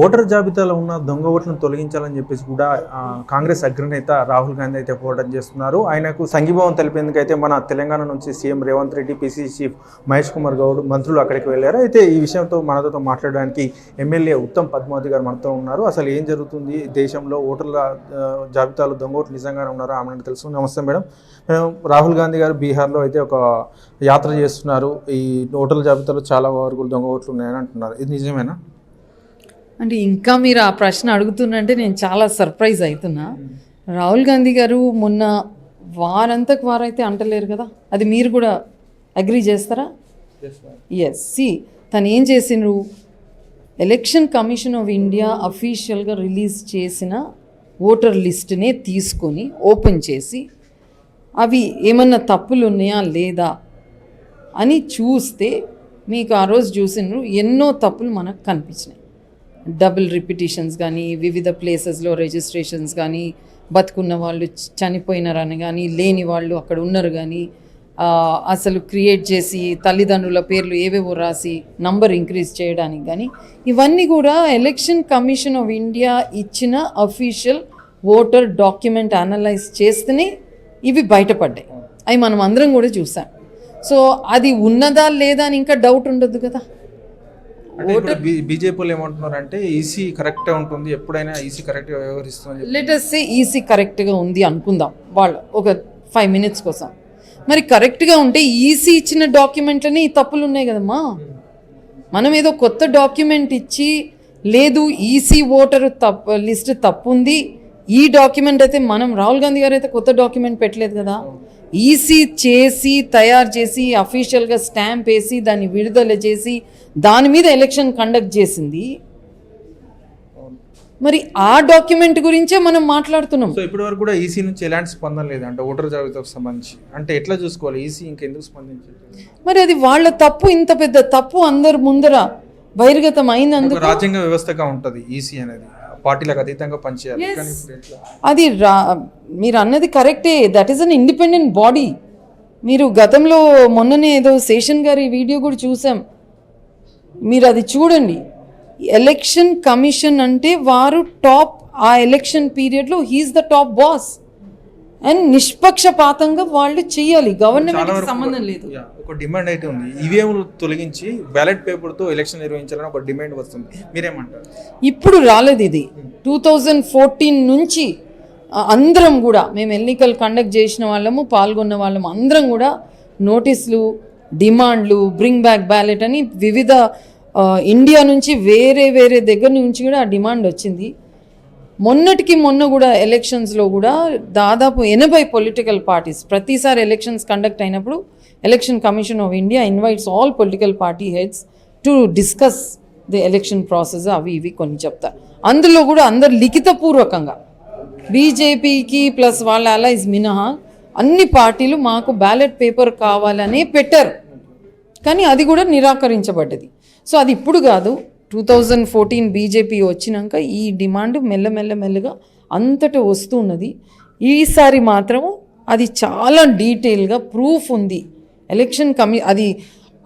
Voter జాబితాలో ఉన్న దొంగ ఓట్లను తొలగించాలని చెప్పేసి కూడా కాంగ్రెస్ అగ్రనేత రాహుల్ గాంధీ అయితే పోరాటం చేస్తున్నారు. ఆయనకు సంఘీభావం తెలిపేందుకు అయితే మన తెలంగాణ నుంచి CM Revanth Reddy PCC chief Mahesh Kumar Goud మంత్రులు అక్కడికి వెళ్ళారు. అయితే ఈ విషయంతో మనతో మాట్లాడడానికి ఎమ్మెల్యే ఉత్తమ్ పద్మావతి గారు మనతో ఉన్నారు. అసలు ఏం జరుగుతుంది? దేశంలో ఓటర్ల జాబితాలో దొంగ ఓట్లు నిజంగానే ఉన్నారో? ఆమె తెలుసు నమస్తే మేడం. మేడం రాహుల్ గాంధీ గారు బీహార్లో అయితే ఒక యాత్ర చేస్తున్నారు. ఈ ఓటర్ల జాబితాలో చాలా వరకు దొంగ ఓట్లు ఉన్నాయని అంటున్నారు. ఇది నిజమేనా? అంటే ఇంకా మీరు ఆ ప్రశ్న అడుగుతున్నంటే నేను చాలా సర్ప్రైజ్ అవుతున్నా. రాహుల్ గాంధీ గారు మొన్న వారంతకు వారైతే అంటలేరు కదా? అది మీరు కూడా అగ్రి చేస్తారా? ఎస్ సి తను ఏం చేసిండ్రు? ఎలక్షన్ కమిషన్ ఆఫ్ ఇండియా అఫీషియల్గా రిలీజ్ చేసిన ఓటర్ లిస్ట్నే తీసుకొని ఓపెన్ చేసి అవి ఏమన్నా తప్పులు ఉన్నాయా లేదా అని చూస్తే మీకు ఆ రోజు చూసిండ్రు ఎన్నో తప్పులు మనకు కనిపించినాయి. డబుల్ రిపిటిషన్స్ కానీ వివిధ ప్లేసెస్లో రిజిస్ట్రేషన్స్ కానీ బతుకున్న వాళ్ళు చనిపోయినారని కానీ లేని వాళ్ళు అక్కడ ఉన్నారు కానీ అసలు క్రియేట్ చేసి తల్లిదండ్రుల పేర్లు ఏవేవో రాసి నంబర్ ఇంక్రీజ్ చేయడానికి కానీ ఇవన్నీ కూడా ఎలక్షన్ కమిషన్ ఆఫ్ ఇండియా ఇచ్చిన అఫీషియల్ ఓటర్ డాక్యుమెంట్ అనలైజ్ చేస్తేనే ఇవి బయటపడ్డాయి. అవి మనం అందరం కూడా చూసాం. సో అది ఉన్నదా లేదా అని ఇంకా డౌట్ ఉండదు కదా. అంటే ఇప్పుడు బీజేపీ వాళ్ళు ఏమంటున్నారు అంటే ఈసీ కరెక్టే ఉంటుంది ఎప్పుడైనా ఈసీ కరెక్ట్గా వ్యవహరిస్తుంది లెటర్స్ ఈసీ కరెక్ట్గా ఉంది అనుకుందాం వాళ్ళు ఒక ఫైవ్ మినిట్స్ కోసం. మరి కరెక్ట్గా ఉంటే ఈసీ ఇచ్చిన డాక్యుమెంట్లని ఈ తప్పులు ఉన్నాయి కదమ్మా. మనం ఏదో కొత్త డాక్యుమెంట్ ఇచ్చి లేదు ఈసీ ఓటర్ తప్పు లిస్ట్ తప్పు ఉంది ఈ డాక్యుమెంట్ అయితే మనం రాహుల్ గాంధీ గారు అయితే కొత్త డాక్యుమెంట్ పెట్టలేదు కదా. ఈసీ చేసి తయారు చేసి అఫీషియల్గా స్టాంప్ వేసి దాన్ని విడుదల చేసి దాని మీద ఎలక్షన్ కండక్ట్ చేసింది. మరి ఆ డాక్యుమెంట్ గురించే మనం మాట్లాడుతున్నాం. సో ఇప్పటి వరకు కూడా ఈసీ నుంచి ఎలాంటి స్పందన లేదు. అంటే ఓటర్ జాబితాకు సంబంధించి. అంటే ఎట్లా చూసుకోవాలి? ఈసీ ఇంకెందుకు స్పందించారు మరి అది వాళ్ళ తప్పు ఇంత పెద్ద తప్పు అందరు ముందర బహిర్గతం అయినందుకు రాజ్యాంగ వ్యవస్థగా ఉంటుంది ఈసీ అనేది. పార్టీలకు అతీతంగా పనిచేయాలి. అది రా మీరు అన్నది కరెక్టే. That is an independent body మీరు గతంలో మొన్ననే ఏదో శేషన్ గారి వీడియో కూడా చూసాం. మీరు అది చూడండి. ఎలక్షన్ కమిషన్ అంటే వారు టాప్ ఆ ఎలక్షన్ పీరియడ్లో he is the top boss and నిష్పక్షపాతంగా వాళ్ళు చెయ్యాలి గవర్నమెంట్ సంబంధం లేదు. ఒక డిమాండ్ అయితే ఉంది. ఈవీఎంలు తొలగించి బ్యాలెట్ పేపర్తో ఎలక్షన్ నిర్వహించాలని ఒక డిమాండ్ వస్తుంది. మీరేమంటారు? ఇప్పుడు రాలేదు ఇది. టూ థౌజండ్ ఫోర్టీన్ నుంచి అందరం కూడా మేము ఎన్నికలు కండక్ట్ చేసిన వాళ్ళము పాల్గొన్న వాళ్ళము అందరం కూడా నోటీసులు డిమాండ్లు బ్రింగ్ బ్యాక్ బ్యాలెట్ అని వివిధ ఇండియా నుంచి వేరే వేరే దగ్గర నుంచి కూడా ఆ డిమాండ్ వచ్చింది. మొన్నటికి మొన్న కూడా ఎలక్షన్స్లో కూడా దాదాపు ఎనభై పొలిటికల్ పార్టీస్ ప్రతిసారి ఎలక్షన్స్ కండక్ట్ అయినప్పుడు Election Commission of India invites all political party heads to discuss the election process అవి ఇవి కొన్ని చెప్తారు అందులో కూడా అందరు లిఖితపూర్వకంగా బీజేపీకి ప్లస్ వాళ్ళ అలైజ్ మినహా అన్ని పార్టీలు మాకు బ్యాలెట్ పేపర్ కావాలనే పెట్టారు. కానీ అది కూడా నిరాకరించబడ్డది. సో అది ఇప్పుడు కాదు టూ థౌజండ్ ఫోర్టీన్ బీజేపీ వచ్చినాక ఈ డిమాండ్ మెల్లమెల్లమెల్లగా అంతటా వస్తున్నది ఈసారి మాత్రం అది చాలా డీటెయిల్గా ప్రూఫ్ ఉంది. ఎలక్షన్ కమి అది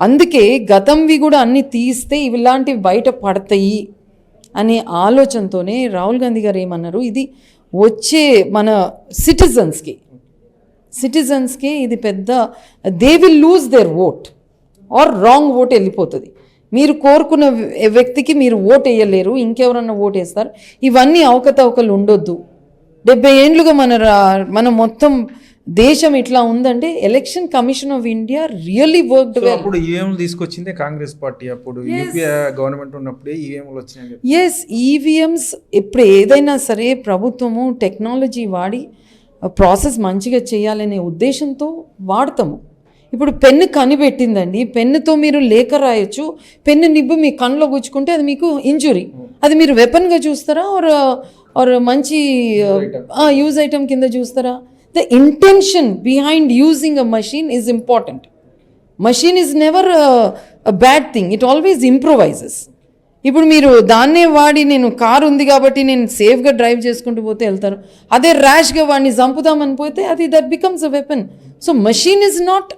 అందుకే గతంవి కూడా అన్ని తీస్తే ఇలాంటివి బయట పడతాయి అనే ఆలోచనతోనే రాహుల్ గాంధీ గారు ఏమన్నారు ఇది వచ్చే మన సిటిజన్స్కి సిటిజన్స్కి ఇది పెద్ద they will lose their vote or wrong vote వెళ్ళిపోతుంది. మీరు కోరుకున్న వ్య- వ్యక్తికి మీరు ఓట్ వేయలేరు ఇంకెవరన్నా ఓట్ వేస్తారు. ఇవన్నీ అవకతవకలు ఉండొద్దు. డెబ్బై ఏండ్లుగా మన రా- మన మొత్తం దేశం ఇట్లా ఉందంటే election commission of India really worked so అప్పుడు ఈవీఎంలు తీసుకొచ్చిందే కాంగ్రెస్ పార్టీ అప్పుడు గవర్నమెంట్ ఉన్నప్పుడే ఈవీఎంలు వచ్చినాయి ఎస్ ఈవీఎంస్ ఇప్పుడు ఏదైనా సరే ప్రభుత్వము టెక్నాలజీ వాడి ప్రాసెస్ మంచిగా చేయాలనే ఉద్దేశంతో వాడతాము. ఇప్పుడు పెన్ను కనిపెట్టిందండి. పెన్నుతో మీరు లేఖ రాయొచ్చు. పెన్ను నిబ్బు మీ కళ్ళలో గుచ్చుకుంటే అది మీకు ఇంజురీ. అది మీరు వెపన్గా చూస్తారా? ఆర్ ఆర్ మంచి యూజ్ ఐటమ్ కింద చూస్తారా? The intention behind using a machine is important machine is never a bad thing it always improvises ఇప్పుడు మీరు దాన్నే వాడి నేను కారు ఉంది కాబట్టి నేను సేఫ్గా డ్రైవ్ చేసుకుంటూ పోతే వెళ్తారు. అదే ర్యాష్గా వాడిని చంపుదామని పోతే అది that becomes a weapon so machine is not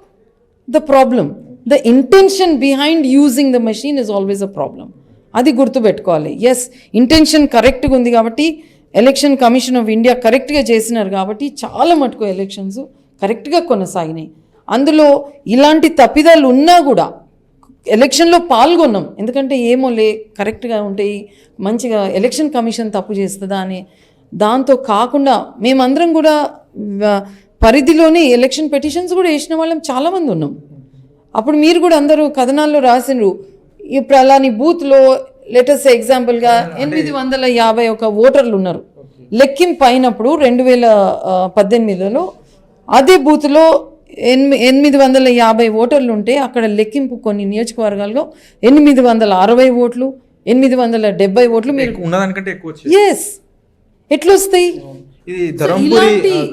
the problem the intention behind using the machine is always a problem అది గుర్తుపెట్టుకోవాలి. ఎస్ ఇంటెన్షన్ కరెక్ట్గా ఉంది కాబట్టి ఎలక్షన్ కమిషన్ ఆఫ్ ఇండియా కరెక్ట్గా చేసినారు కాబట్టి చాలా మటుకు ఎలక్షన్స్ కరెక్ట్గా కొనసాగినాయి. అందులో ఇలాంటి తప్పిదాలు ఉన్నా కూడా ఎలక్షన్లో పాల్గొన్నాం. ఎందుకంటే ఏమో లే కరెక్ట్గా ఉంటాయి మంచిగా ఎలక్షన్ కమిషన్ తప్పు చేస్తుందా అని దాంతో కాకుండా మేమందరం కూడా పరిధిలోనే ఎలక్షన్ పెటిషన్స్ కూడా వేసిన వాళ్ళం చాలామంది ఉన్నాం. అప్పుడు మీరు కూడా అందరూ కథనాల్లో రాసినారు ఈ ప్రలాని బూత్లో లెటర్స్ ఎగ్జాంపుల్గా ఎనిమిది వందల యాభై ఒక ఓటర్లు ఉన్నారు. లెక్కింపు అయినప్పుడు రెండు వేల పద్దెనిమిదిలో అదే బూత్లో ఎనిమి ఎనిమిది వందల యాభై ఓటర్లు ఉంటే అక్కడ లెక్కింపు కొన్ని నియోజకవర్గాల్లో ఎనిమిది వందల అరవై ఓట్లు ఎనిమిది వందల డెబ్బై ఓట్లు మీరు ఉన్నదానికంటే ఎక్కువ వచ్చింది. ఎస్ ఎట్లొస్తాయి? ఇది ధరంపూరి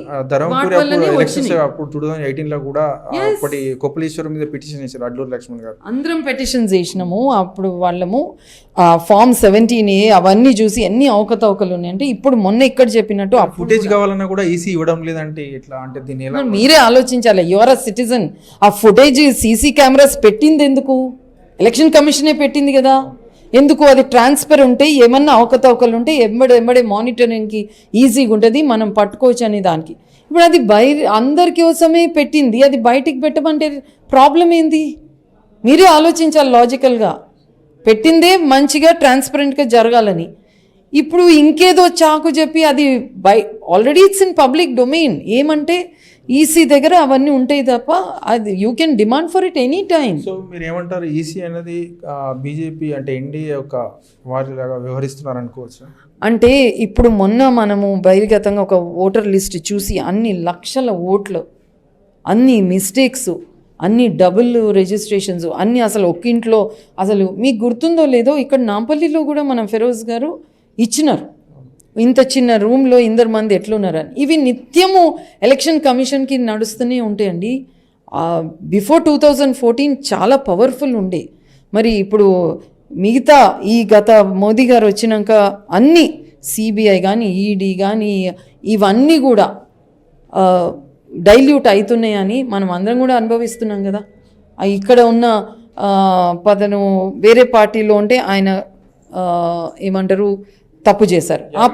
ఆ, ధరంపూరి అప్పుడు ఎలక్షన్స్. అప్పుడు టూ థౌసండ్ ఎయిటీన్లో కూడా ఆ, అప్పటి కొప్పలీశ్వరం మీద పిటిషన్ చేశారు అడ్లూరు లక్ష్మణ్ గారు. అందరం పెటిషన్స్ చేసినాము. అప్పుడు వాళ్ళము ఫామ్ సెవెంటీన్ ఏ అవన్నీ చూసి ఎన్ని అవకతవకలు ఉన్నాయంటే ఇప్పుడు మొన్న ఇక్కడ చెప్పినట్టు అప్పుడు ఫుటేజ్ కావాలన్నా కూడా ఈసీ ఇవ్వడం లేదంటే ఎట్లా? అంటే దీన్ని ఎలా మీరే ఆలోచించాలి. యువర్ అ సిటిజన్ ఆ ఫుటేజ్ సీసీ కెమెరాస్ పెట్టింది ఎందుకు? ఎలక్షన్ కమిషనే పెట్టింది కదా? ఎందుకు అది ట్రాన్స్ఫర్ ఉంటే ఏమన్నా అవకతవకలు ఉంటే ఎంబడే ఎంబడే మానిటరింగ్కి ఈజీగా ఉంటుంది మనం పట్టుకోవచ్చు అనే దానికి. ఇప్పుడు అది బయట అందరి కోసమే పెట్టింది అది బయటికి పెట్టమంటే ప్రాబ్లం ఏంది? మీరే ఆలోచించాలి లాజికల్గా పెట్టిందే మంచిగా ట్రాన్స్పరెంట్గా జరగాలని. ఇప్పుడు ఇంకేదో చాకు చెప్పి అది by already it's in public domain ఏమంటే ఈసీ దగ్గర అవన్నీ ఉంటాయి తప్ప అది you can demand for it any time so మీరు ఏమంటారు ఈసీ అనేది బీజేపీ అంటే ఎన్డీఏ యొక్క వారిలాగా వ్యవహరిస్తున్నారు అనుకోవచ్చు అంటే ఇప్పుడు మొన్న మనము బహిర్గతంగా ఒక ఓటర్ లిస్ట్ చూసి అన్ని లక్షల ఓట్లు అన్ని మిస్టేక్స్ అన్ని డబుల్ రిజిస్ట్రేషన్స్ అన్ని అసలు ఒక్క ఇంట్లో అసలు మీకు గుర్తుందో లేదో ఇక్కడ నాంపల్లిలో కూడా మనం ఫెరోజ్ గారు ఇచ్చినారు. ఇంత చిన్న రూమ్లో ఇందరు మంది ఎట్లున్నారని ఇవి నిత్యము ఎలక్షన్ కమిషన్కి నడుస్తూనే ఉంటాయండి. బిఫోర్ టూ థౌజండ్ ఫోర్టీన్ చాలా పవర్ఫుల్ ఉండే. మరి ఇప్పుడు మిగతా ఈ గత మోదీ గారు వచ్చినాక అన్నీ సిబిఐ కానీ ఈడీ కానీ ఇవన్నీ కూడా డైల్యూట్ అవుతున్నాయని మనం అందరం కూడా అనుభవిస్తున్నాం కదా. ఇక్కడ ఉన్న పదను వేరే పార్టీలో ఉంటే ఆయన ఏమంటారు తప్పు చేశారు. ఆ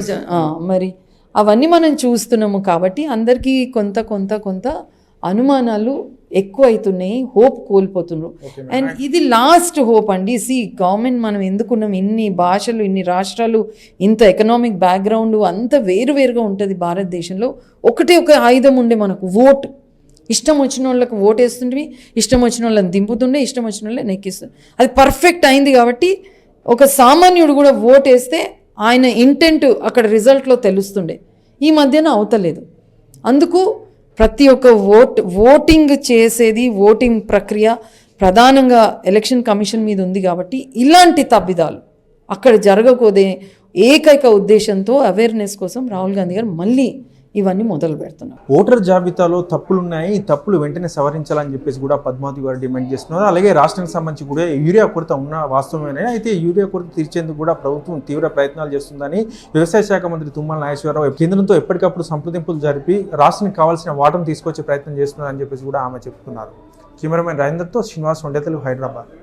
జ- ఆ, మరి అవన్నీ మనం చూస్తున్నాము కాబట్టి అందరికీ కొంత కొంత కొంత అనుమానాలు ఎక్కువ అవుతున్నాయి హోప్ కోల్పోతున్నారు. అండ్ ఇది లాస్ట్ హోప్ అండి. సి గవర్నమెంట్ మనం ఎందుకున్నాం? ఇన్ని భాషలు ఇన్ని రాష్ట్రాలు ఇంత ఎకనామిక్ బ్యాక్గ్రౌండ్ అంత వేరువేరుగా ఉంటుంది భారతదేశంలో. ఒకటే ఒక ఆయుధం ఉండే మనకు ఓట్. ఇష్టం వచ్చిన వాళ్ళకి ఓట్ వేస్తుంటే ఇష్టం వచ్చిన వాళ్ళని దింపుతుండే ఇష్టం వచ్చిన వాళ్ళని నెక్కిస్తుండే. అది పర్ఫెక్ట్ అయింది కాబట్టి ఒక సామాన్యుడు కూడా ఓట్ వేస్తే ఆయన ఇంటెంట్ అక్కడ రిజల్ట్లో తెలుస్తుండే. ఈ మధ్యన అవతలేదు. అందుకు ప్రతి ఒక్క ఓట్ ఓటింగ్ చేసేది ఓటింగ్ ప్రక్రియ ప్రధానంగా ఎలక్షన్ కమిషన్ మీద ఉంది కాబట్టి ఇలాంటి తప్పిదాలు అక్కడ జరగకూదే ఏకైక ఉద్దేశంతో అవేర్నెస్ కోసం రాహుల్ గాంధీ గారు మళ్ళీ ఇవన్నీ మొదలు పెడుతున్నారు. ఓటర్ జాబితాలో తప్పులు ఉన్నాయి తప్పులు వెంటనే సవరించాలని చెప్పేసి కూడా పద్మావతి గారు డిమాండ్ చేస్తున్నారు. అలాగే రాష్ట్రానికి సంబంధించి కూడా యూరియా కొరత ఉన్న వాస్తవమేనే అయితే యూరియా కొరత తీర్చేందుకు కూడా ప్రభుత్వం తీవ్ర ప్రయత్నాలు చేస్తుందని వ్యవసాయ శాఖ మంత్రి తుమ్మల నాగేశ్వరరావు కేంద్రంతో ఎప్పటికప్పుడు సంప్రదింపులు జరిపి రాష్ట్రానికి కావాల్సిన వాటం తీసుకొచ్చే ప్రయత్నం చేస్తున్నారని చెప్పేసి కూడా ఆమె చెప్తున్నారు. కెమెరామెన్ రాజేందర్తో శ్రీనివాస్ వండేతలు హైదరాబాద్.